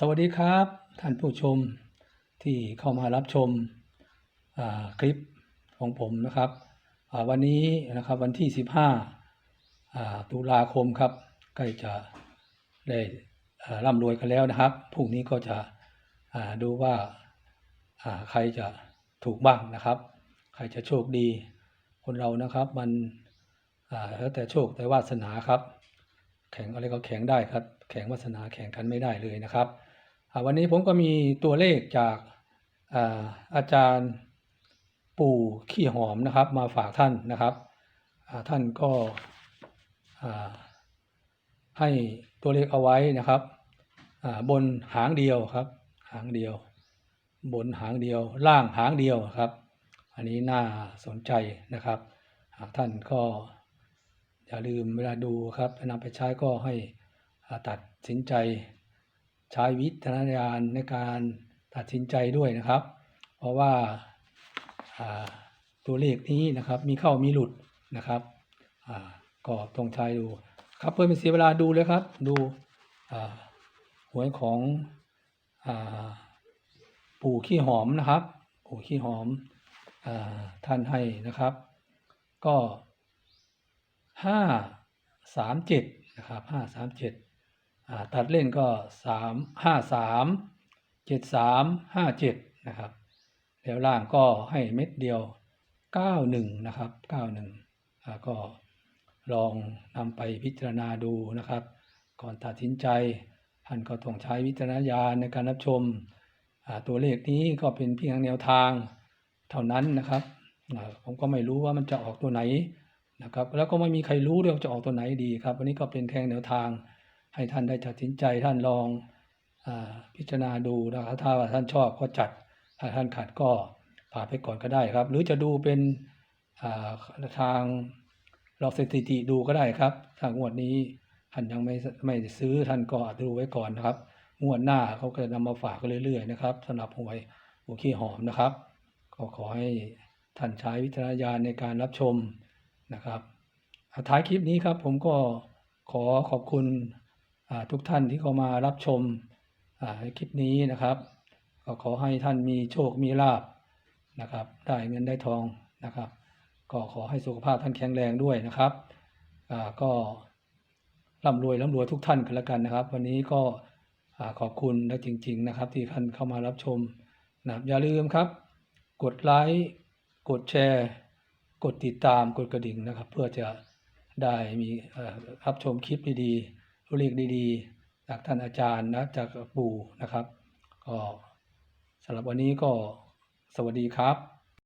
สวัสดีครับ ท่านผู้ชมที่เข้ามารับชมคลิปของผมนะครับวันนี้นะครับวันที่ 15อ่าตุลาคมครับใกล้จะได้ร่ำรวยกันแล้วนะครับพรุ่งนี้ก็จะดูว่าใครจะถูกบ้างนะครับ ใครจะโชคดีคนเรานะครับมันแล้วแต่โชคแต่วาสนาครับ แข่งอะไรก็แข่งได้ครับ แข่งวาสนาแข่งกันไม่ได้เลยนะครับวันนี้ผมก็มีตัวเลขจากอาอาจารย์ปู่ขี้หอมนะครับ มาฝากท่านนะครับท่านก็ให้ตัวเลขเอาไว้นะครับบนหางเดียวครับ หางเดียว บนหางเดียว ล่างหางเดียวครับ อันนี้น่าสนใจนะครับท่านก็ อย่าลืมเวลาดูครับนำไปใช้ก็ให้ตัดสินใจ ใช้วิจารณญาณในการตัดสินใจด้วยนะครับ เพราะว่าตัวเลขนี้นะครับมีเข้ามีหลุดนะครับก็ต้องใช้ดูครับเพื่อไม่เสียเวลาดูเลยครับ ดูหวยของอปู่ขี้หอมนะครับปู่ขี้หอมอท่านให้นะครับ ก็ ห้าสามเจ็ดนะครับห้าสามเจ็ดตัดเล่นก็สามห้าสามเจ็ดสามห้าเจ็ดนะครับแล้วล่างก็ให้เม็ดเดียวเก้าหนึ่งนะครับเก้าหนึ่งก็ลองนำไปพิจารณาดูนะครับ ก่อนตัดสินใจท่านก็ต้องใช้วิจารณญาณในการรับชมอ่าตัวเลขนี้ก็เป็นเพียงแนวทางเท่านั้นนะครับ ผมก็ไม่รู้ว่ามันจะออกตัวไหน นะครับ แล้วก็ไม่มีใครรู้ด้วยว่าจะออกตัวไหนดีครับ วันนี้ก็เป็นแค่แนวทาง ให้ท่านได้ตัดสินใจท่านลองอาพิจารณาดูนะครับถ้าว่าท่านชอบก็จัดถ้าท่านขัดก็ผ่านไปก่อนก็ได้ครับ หรือจะดูเป็นอ่าทางลองสถิติดูก็ได้ครับถ้างวดนี้ท่านยังไม่ไม่ซื้อท่านก็อาจจะดูไว้ก่อนนะครับงวดหน้าเขาก็จะนำมาฝากกันเรื่อยๆนะครับสำหรับหวยหัวขี้หอมนะครับ ก็ขอให้ท่านใช้วิจารณญาณในการรับชม นะครับท้ายคลิปนี้ครับผมก็ขอขอบคุณทุกท่านที่เข้ามารับชมคลิปนี้นะครับก็ขอให้ท่านมีโชคมีลาบนะครับได้เงินได้ทองนะครับ ก็ขอให้สุขภาพท่านแข็งแรงด้วยนะครับก็ร่ำรวยร่ำรวยทุกท่านกันแล้วกันนะครับ วันนี้ก็อ่าขอบคุณและจริง ๆ นะครับ ที่ท่านเข้ามารับชมนะครับอย่าลืมครับ กดไลค์กดแชร์ ดติดตามกดกระดิ่งนะครับ เพื่อจะได้มีรับชมคลิปดีๆตัวเลขดีๆ จากท่านอาจารย์นะจากปู่นะครับ ก็สำหรับวันนี้ก็สวัสดีครับ